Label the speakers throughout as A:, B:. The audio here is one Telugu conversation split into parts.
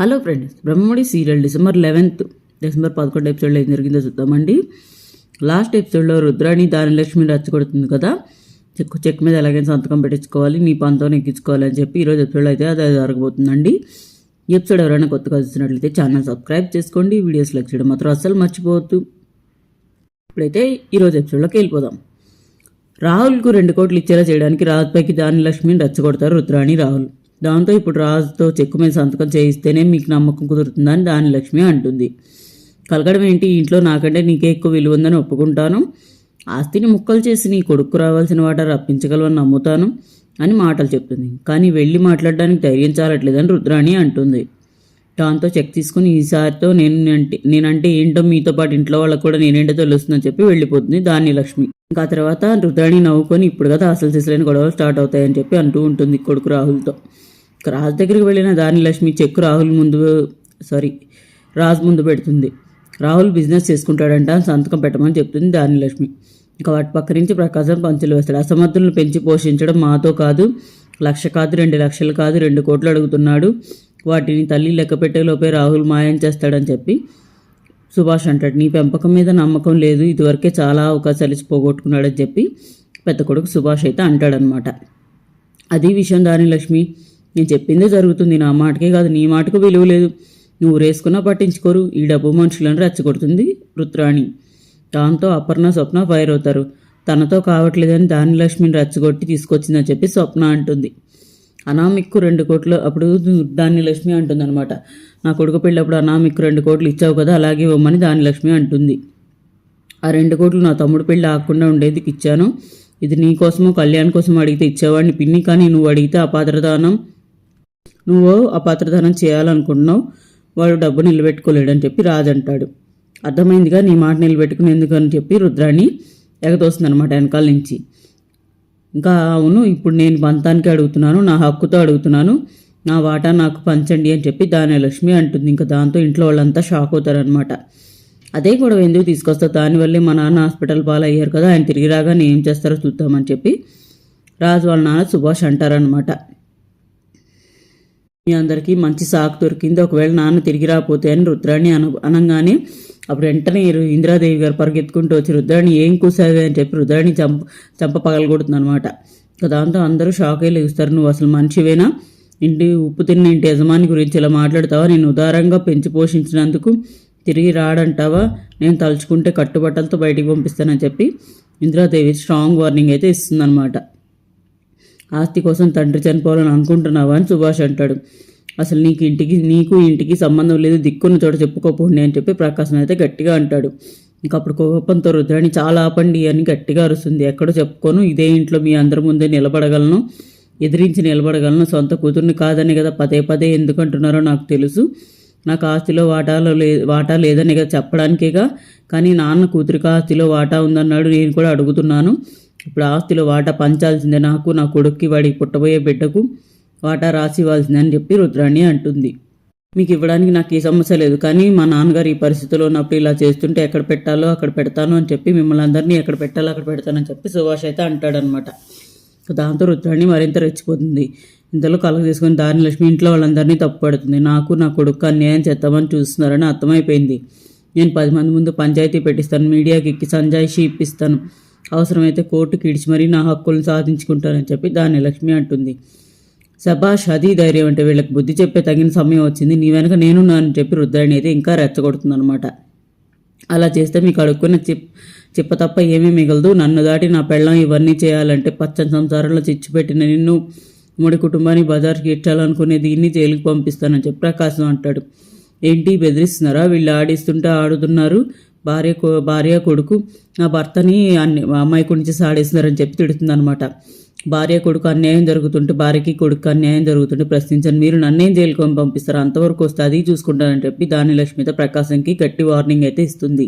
A: Hello friends Brahmamudi serial December eleventh December పదకొండు ఎపిసోడ్లో ఏం జరిగిందో చూద్దామండి. లాస్ట్ ఎపిసోడ్లో రుద్రాణి దానిలక్ష్మి రచ్చగొడుతుంది కదా చెక్ చెక్ మీద ఎలాగైనా సంతకం పెట్టించుకోవాలి నీ పంతో ఎక్కించుకోవాలి అని చెప్పి ఈరోజు ఎపిసోడ్లో అయితే అది జరగబోతుందండి. ఎపిసోడ్ ఎవరైనా కొత్తగా చూసినట్లయితే ఛానల్ సబ్స్క్రైబ్ చేసుకోండి వీడియోస్ లైక్ చేయడం మాత్రం అస్సలు మర్చిపోవద్దు. ఇప్పుడైతే ఈరోజు ఎపిసోడ్లోకి వెళ్ళిపోదాం. రాహుల్కు రెండు కోట్లు ఇచ్చేలా చేయడానికి రాజుపైకి దానిలక్ష్మిని రెచ్చగొడతారు రుద్రాణి రాహుల్. దాంతో ఇప్పుడు రాజుతో చెక్కు మీద సంతకం చేయిస్తేనే మీకు నమ్మకం కుదురుతుందని దానిలక్ష్మి అంటుంది. కలగడం ఏంటి? ఇంట్లో నాకంటే నీకే ఎక్కువ విలువ ఉందని ఒప్పుకుంటాను. ఆస్తిని ముక్కలు చేసి నీ కొడుకు రావాల్సిన వాట రప్పించగలవని నమ్ముతాను అని మాటలు చెప్తుంది. కానీ వెళ్ళి మాట్లాడడానికి ధైర్యం చాలట్లేదని రుద్రాణి అంటుంది. దాంతో చెక్ తీసుకుని ఈసారితో నేను అంటే నేనంటే ఏంటో మీతో పాటు ఇంట్లో వాళ్ళకు కూడా నేనేంటో తెలుస్తుందని చెప్పి వెళ్ళిపోతుంది దాన్ని లక్ష్మి ఇంకా తర్వాత రుద్రాణి నవ్వుకొని ఇప్పుడు కదా అసలు సిసలైన గొడవలు స్టార్ట్ అవుతాయని చెప్పి అంటూ ఉంటుంది కొడుకు రాహుల్తో. రాజు దగ్గరికి వెళ్ళిన దాని లక్ష్మి చెక్ రాహుల్ ముందు సారీ రాజు ముందు పెడుతుంది. రాహుల్ బిజినెస్ చేసుకుంటాడంట సంతకం పెట్టమని చెప్తుంది దాని లక్ష్మి ఇంకా వాటి పక్క నుంచి ప్రకాశం పంచులు వేస్తాడు. అసమర్థులను పెంచి పోషించడం మాతో కాదు లక్ష కాదు రెండు లక్షలు కాదు రెండు కోట్లు అడుగుతున్నాడు. వాటిని తల్లి లెక్క పెట్టేలోపే రాహుల్ మాయం చేస్తాడని చెప్పి సుభాష్ అంటాడు. నీ పెంపకం మీద నమ్మకం లేదు ఇదివరకే చాలా అవకాశాలు పోగొట్టుకున్నాడని చెప్పి పెద్ద కొడుకు సుభాష్ అయితే అంటాడనమాట అది విషయం దాని లక్ష్మి నేను చెప్పిందే జరుగుతుంది. నా మాటకే కాదు నీ మాటకు విలువ లేదు. నువ్వు రేసుకున్నా పట్టించుకోరు. ఈ డబ్బు మనుషులను రెచ్చగొడుతుంది రుద్రాణి దాంతో అపర్ణ స్వప్న ఫైర్ అవుతారు. తనతో కావట్లేదని దాని లక్ష్మిని రెచ్చగొట్టి తీసుకొచ్చిందని చెప్పి స్వప్న అంటుంది. అనామిక్కు రెండు కోట్లు అప్పుడు దాని లక్ష్మి అంటుంది అనమాట నా కొడుకు పెళ్ళప్పుడు అనామిక్కు రెండు కోట్లు ఇచ్చావు కదా అలాగే ఇవ్వమని దాని లక్ష్మి అంటుంది. ఆ రెండు కోట్లు నా తమ్ముడు పెళ్ళి ఆకుండా ఉండేది ఇచ్చాను. ఇది నీ కోసమో కళ్యాణ్ కోసం అడిగితే ఇచ్చేవాడిని పిన్ని కానీ నువ్వు అడిగితే అపాత్రదానం నువ్వు అపాత్రదానం చేయాలనుకుంటున్నావు వాడు డబ్బు నిలబెట్టుకోలేడని చెప్పి రాజు అంటాడు. అర్థమైందిగా నీ మాట నిలబెట్టుకునేందుకు అని చెప్పి రుద్రాణి ఎగతోస్తుంది అనమాట వెనకాల నుంచి. ఇంకా అవును ఇప్పుడు నేను పంతానికి అడుగుతున్నాను నా హక్కుతో అడుగుతున్నాను నా వాటా నాకు పంచండి అని చెప్పి దాని లక్ష్మి అంటుంది. ఇంకా దాంతో ఇంట్లో వాళ్ళంతా షాక్ అవుతారనమాట అదే గొడవ ఎందుకు తీసుకొస్తావు దానివల్లే మా నాన్న హాస్పిటల్ పాలయ్యారు కదా ఆయన తిరిగి రాగానే ఏం చేస్తారో చూద్దామని చెప్పి రాజు వాళ్ళ నాన్న సుభాష్ అంటారనమాట మీ అందరికీ మంచి సాకు దొరికింది. ఒకవేళ నాన్న తిరిగి రాకపోతే అని రుద్రాణి అను అనగానే అప్పుడు వెంటనే ఇందిరాదేవి గారు పరిగెత్తుకుంటూ వచ్చి రుద్రాణి ఏం కూసావే అని చెప్పి రుద్రాణి చంప చంప పగలగొడుతుంది అనమాట దాంతో అందరూ షాక్ అయ్యి లేస్తారు నువ్వు అసలు మనిషివేనా? ఇంటి ఉప్పు తిన్న ఇంటి యజమాని గురించి ఇలా మాట్లాడతావా? నేను ఉదారంగా పెంచి పోషించినందుకు తిరిగి రాడంటావా? నేను తలుచుకుంటే కట్టుబట్టలతో బయటికి పంపిస్తానని చెప్పి ఇందిరాదేవి స్ట్రాంగ్ వార్నింగ్ అయితే ఇస్తుందన్నమాట. ఆస్తి కోసం తండ్రి చనిపోవాలని అనుకుంటున్నావా అని సుభాష్ అంటాడు. అసలు నీకు ఇంటికి నీకు ఇంటికి సంబంధం లేదు దిక్కున్న చోట చెప్పుకోపోండి అని చెప్పి ప్రకాశం అయితే గట్టిగా అంటాడు. ఇంక అప్పుడు కోపంతో రుద్రాణి చాలా ఆపండి అని గట్టిగా అరుస్తుంది. ఎక్కడో చెప్పుకోను? ఇదే ఇంట్లో మీ అందరి ముందే నిలబడగలను ఎదిరించి నిలబడగలను. సొంత కూతుర్ని కాదని కదా పదే పదే ఎందుకంటున్నారో నాకు తెలుసు. నాకు ఆస్తిలో వాటాలో లే వాటా లేదని కదా చెప్పడానికేగా. కానీ నాన్న కూతురికి ఆస్తిలో వాటా ఉందన్నాడు నేను కూడా అడుగుతున్నాను. ఇప్పుడు ఆస్తిలో వాటా పంచాల్సిందే. నాకు నా కొడుక్కి వాడికి పుట్టబోయే బిడ్డకు వాటా రాసి ఇవ్వాల్సిందని చెప్పి రుద్రాణి అంటుంది. మీకు ఇవ్వడానికి నాకు ఏ సమస్య లేదు కానీ మా నాన్నగారు ఈ పరిస్థితిలో ఉన్నప్పుడు ఇలా చేస్తుంటే ఎక్కడ పెట్టాలో అక్కడ పెడతాను అని చెప్పి మిమ్మల్ని అందరినీ ఎక్కడ పెట్టాలో అక్కడ పెడతానని చెప్పి సుభాష్ అయితే అంటాడనమాట దాంతో రుద్రాణి మరింత రెచ్చిపోతుంది. ఇంతలో కలగ తీసుకుని దారిలక్ష్మి ఇంట్లో వాళ్ళందరినీ తప్పుపడుతుంది. నాకు నా కొడుకు అన్యాయం చేద్దామని చూస్తున్నారని అర్థమైపోయింది. నేను పది మంది ముందు పంచాయతీ పెట్టిస్తాను మీడియాకి ఎక్కి సంజాయిషి ఇప్పిస్తాను. అవసరమైతే కోర్టుకి ఇడిచి మరీ నా హక్కులను సాధించుకుంటానని చెప్పి దాని లక్ష్మి అంటుంది. సభాష్ అది ధైర్యం అంటే వీళ్ళకి బుద్ధి చెప్పే తగిన సమయం వచ్చింది. నీ వెనక నేనున్నానని చెప్పి రుద్రాణి అయితే ఇంకా రెచ్చగొడుతుందనమాట అలా చేస్తే మీకు అడుక్కున్న చిప్ చిప్ప తప్ప ఏమీ మిగలదు. నన్ను దాటి నా పెళ్ళం ఇవన్నీ చేయాలంటే పచ్చని సంసారంలో చిచ్చుపెట్టిన నిన్ను ఉమ్మడి కుటుంబాన్ని బజార్కి ఇచ్చాలనుకునే దీన్ని జైలుకి పంపిస్తానని చెప్పి ప్రకాశం అంటాడు. ఏంటి బెదిరిస్తున్నారా? వీళ్ళు ఆడిస్తుంటే ఆడుతున్నారు. భార్య భార్య కొడుకు నా భర్తని అన్ని అమ్మాయి గురించి సాడేస్తున్నారని చెప్పి తిడుతుందనమాట భార్య కొడుకు అన్యాయం జరుగుతుంటే భార్యకి కొడుకు అన్యాయం జరుగుతుంటే ప్రశ్నించండి. మీరు నన్నేం జైలుకొని పంపిస్తారు? అంతవరకు వస్తే అది చూసుకుంటానని చెప్పి దాని లక్ష్మితో ప్రకాశంకి గట్టి వార్నింగ్ అయితే ఇస్తుంది.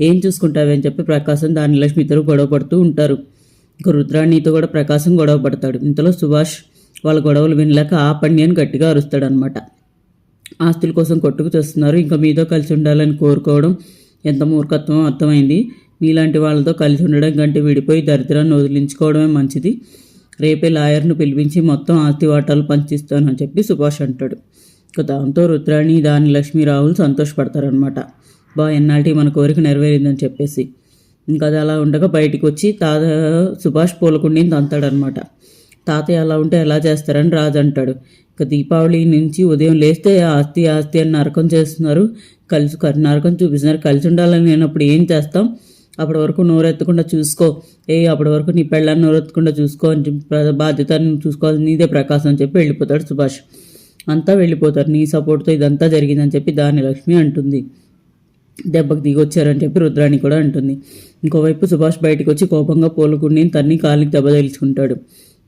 A: ఏం చూసుకుంటావని చెప్పి ప్రకాశం దాని లక్ష్మి ఇద్దరు గొడవ పడుతూ ఉంటారు. ఇక రుద్రాణితో కూడా ప్రకాశం గొడవ పడతాడు. ఇంతలో సుభాష్ వాళ్ళ గొడవలు వినలేక ఆపండి అని గట్టిగా అరుస్తాడనమాట ఆస్తుల కోసం కొట్టుకు తెస్తున్నారు. ఇంకా మీతో కలిసి ఉండాలని కోరుకోవడం ఎంత మూర్ఖత్వం అర్థమైంది? మీలాంటి వాళ్ళతో కలిసి ఉండడం కంటే విడిపోయి దరిద్రాన్ని వదిలించుకోవడమే మంచిది. రేపే లాయర్ను పిలిపించి మొత్తం ఆస్తి వాటాలు పంచిస్తానని చెప్పి సుభాష్ అంటాడు. ఇక దాంతో రుద్రాణి దాని లక్ష్మి రాహుల్ సంతోషపడతారనమాట బా ఎన్నాటి మన కోరిక నెరవేరిందని చెప్పేసి. ఇంకా అది అలా ఉండగా బయటికి వచ్చి తాత సుభాష్ పూలకుండిని తంతాడనమాట తాతయ్య అలా ఉంటే ఎలా చేస్తారని రాజు అంటాడు. ఇక దీపావళి నుంచి ఉదయం లేస్తే ఆస్తి ఆస్తి అని నరకం చేస్తున్నారు. కలిసి నరకం చూపిస్తున్నారు. కలిసి ఉండాలని లేనప్పుడు ఏం చేస్తాం? అప్పటి వరకు నోరెత్తకుండా చూసుకో. ఏ అప్పటి వరకు నీ పెళ్ళాన్ని నోరెత్తకుండా చూసుకో అని చెప్పి ప్ర- బాధ్యత చూసుకోవాలి. నీదే ప్రకాశం అని చెప్పి వెళ్ళిపోతాడు సుభాష్. అంతా వెళ్ళిపోతారు. నీ సపోర్ట్తో ఇదంతా జరిగిందని చెప్పి దాని లక్ష్మి అంటుంది. దెబ్బకి దిగొచ్చారని చెప్పి రుద్రాణి కూడా అంటుంది. ఇంకోవైపు సుభాష్ బయటకు వచ్చి కోపంగా పోలుకుని తన్ని కాలికి దెబ్బ తగిలించుకుంటాడు.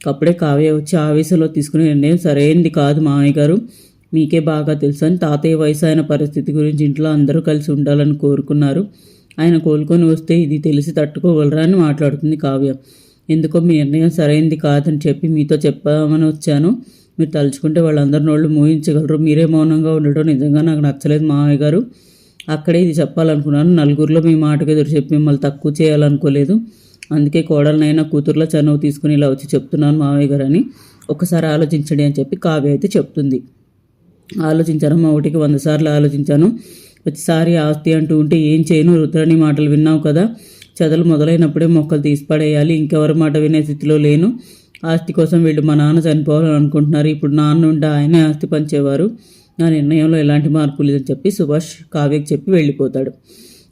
A: అప్పుడే కావ్య వచ్చి ఆవేశంలో తీసుకునే నిర్ణయం సరైనది కాదు మామయ్య గారు. మీకే బాగా తెలుసు అని తాతయ్య వయసు ఆయన పరిస్థితి గురించి ఇంట్లో అందరూ కలిసి ఉండాలని కోరుకున్నారు. ఆయన కోలుకొని వస్తే ఇది తెలిసి తట్టుకోగలరా అని మాట్లాడుతుంది కావ్య. ఎందుకో మీ నిర్ణయం సరైనది కాదని చెప్పి మీతో చెప్పామని వచ్చాను. మీరు తలుచుకుంటే వాళ్ళందరి నోళ్ళు మోయించగలరు. మీరే మౌనంగా ఉండడం నిజంగా నాకు నచ్చలేదు మామయ్య గారు. అక్కడే ఇది చెప్పాలనుకున్నాను. నలుగురిలో మీ మాటకు ఎదురు చెప్పి మిమ్మల్ని తక్కువ చేయాలనుకోలేదు. అందుకే కోడలనైనా కూతుర్లో చనువు తీసుకుని ఇలా వచ్చి చెప్తున్నాను మావయ్య గారు అని ఒకసారి ఆలోచించండి అని చెప్పి కావ్య అయితే చెప్తుంది. ఆలోచించాను మా ఒకటికి వంద సార్లు ఆలోచించాను. ప్రతిసారి ఆస్తి అంటూ ఉంటే ఏం చేయను రుద్రని మాటలు విన్నావు కదా. చెదలు మొదలైనప్పుడే మొక్కలు తీసిపడేయాలి ఇంకెవరి మాట వినే స్థితిలో లేను. ఆస్తి కోసం వీళ్ళు మా నాన్న చనిపోవాలని అనుకుంటున్నారు. ఇప్పుడు నాన్న ఉంటే ఆయనే ఆస్తి పంచేవారు. నా నిర్ణయంలో ఎలాంటి మార్పు లేదని చెప్పి సుభాష్ కావ్యకి చెప్పి వెళ్ళిపోతాడు.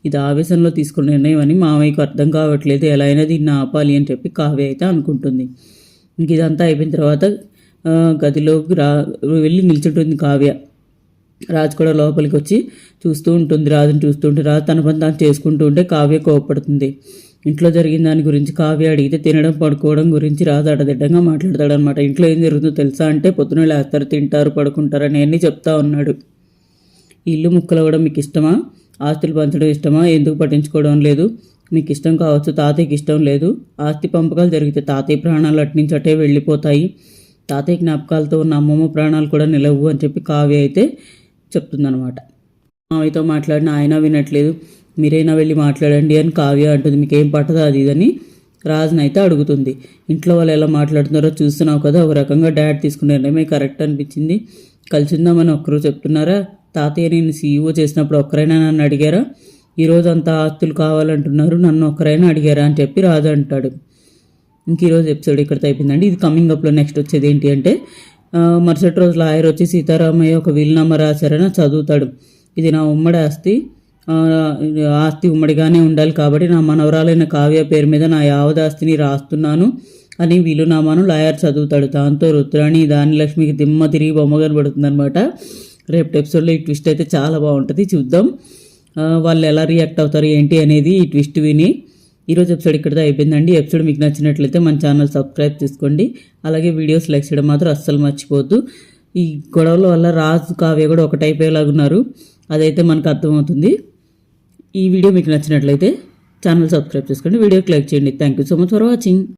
A: ఇది ఆవేశంలో తీసుకున్న నిర్ణయం అని మామయ్యకు అర్థం కావట్లేదు. ఎలా అయినా దీన్ని ఆపాలి అని చెప్పి కావ్య అయితే అనుకుంటుంది. ఇంక ఇదంతా అయిపోయిన తర్వాత గదిలోకి రా వెళ్ళి నిల్చుంటుంది కావ్య. రాజు కూడా లోపలికి వచ్చి చూస్తూ ఉంటుంది. రాజుని చూస్తూ ఉంటే రాజు తన పని తాను చేసుకుంటూ ఉంటే కావ్య కోపడుతుంది. ఇంట్లో జరిగిన దాని గురించి కావ్య అడిగితే తినడం పడుకోవడం గురించి రాజు అడదిడ్డంగా మాట్లాడతాడు అనమాట ఇంట్లో ఏం జరుగుతుందో తెలుసా అంటే పొద్దున లేస్తారు తింటారు పడుకుంటారు అని అన్నీ చెప్తా ఉన్నాడు. ఇల్లు ముక్కలవ్వడం మీకు ఇష్టమా? ఆస్తులు పంచడం ఇష్టమా? ఎందుకు పట్టించుకోవడం లేదు? మీకు ఇష్టం కావచ్చు తాతయ్యకి ఇష్టం లేదు. ఆస్తి పంపకాలు జరిగితే తాతయ్య ప్రాణాలు అట్నుంచి అటే వెళ్ళిపోతాయి. తాతయ్య జ్ఞాపకాలతో ఉన్న అమ్మమ్మ ప్రాణాలు కూడా నిలవు అని చెప్పి కావ్య అయితే చెప్తుందనమాట మావయ్యతో మాట్లాడిన ఆయన వినట్లేదు. మీరైనా వెళ్ళి మాట్లాడండి అని కావ్య అంటుంది. మీకేం పట్టదా అది ఇదని రాజుని అయితే అడుగుతుంది. ఇంట్లో వాళ్ళు ఎలా మాట్లాడుతున్నారో చూస్తున్నావు కదా ఒక రకంగా డాడ్ తీసుకునే నిర్ణయమే కరెక్ట్ అనిపించింది. కలిసిందామని ఒక్కరు చెప్తున్నారా? తాతయ్య నేను సీఈఓ చేసినప్పుడు ఒక్కరైనా నన్ను అడిగారా? ఈరోజు అంత ఆస్తులు కావాలంటున్నారు నన్ను ఒక్కరైనా అడిగారా అని చెప్పి రాజు అంటాడు. ఇంక ఈరోజు ఎపిసోడ్ ఇక్కడితో అయిపోయిందండి. ఇది కమింగ్ అప్లో నెక్స్ట్ వచ్చేది ఏంటి అంటే మరుసటి రోజు లాయర్ వచ్చి సీతారామయ్య ఒక వీలునామా రాశారని చదువుతాడు. ఇది నా ఉమ్మడి ఆస్తి. ఆస్తి ఉమ్మడిగానే ఉండాలి కాబట్టి నా మనవరాలైన కావ్య పేరు మీద నా యావదాస్తిని రాస్తున్నాను. అని వీలునామాను లాయర్ చదువుతాడు. దాంతో రుద్రాణి దానిలక్ష్మికి దిమ్మ తిరిగి బొమ్మ కనబడుతుంది అనమాట రేపు ఎపిసోడ్లో ఈ ట్విస్ట్ అయితే చాలా బాగుంటుంది. చూద్దాం. వాళ్ళు ఎలా రియాక్ట్ అవుతారు ఏంటి అనేది ఈ ట్విస్ట్ విని ఈరోజు ఎపిసోడ్ ఇక్కడితో అయిపోయిందండి. ఎపిసోడ్ మీకు నచ్చినట్లయితే మన ఛానల్ సబ్స్క్రైబ్ చేసుకోండి. అలాగే వీడియోస్ లైక్ చేయడం మాత్రం అస్సలు మర్చిపోద్దు ఈ గొడవల వల్ల రాజు కావ్య కూడా ఒకటైపోయేలాగున్నారు అదైతే మనకు అర్థమవుతుంది. ఈ వీడియో మీకు నచ్చినట్లయితే ఛానల్ సబ్స్క్రైబ్ చేసుకోండి. వీడియోకి లైక్ చేయండి. Thank you so much for watching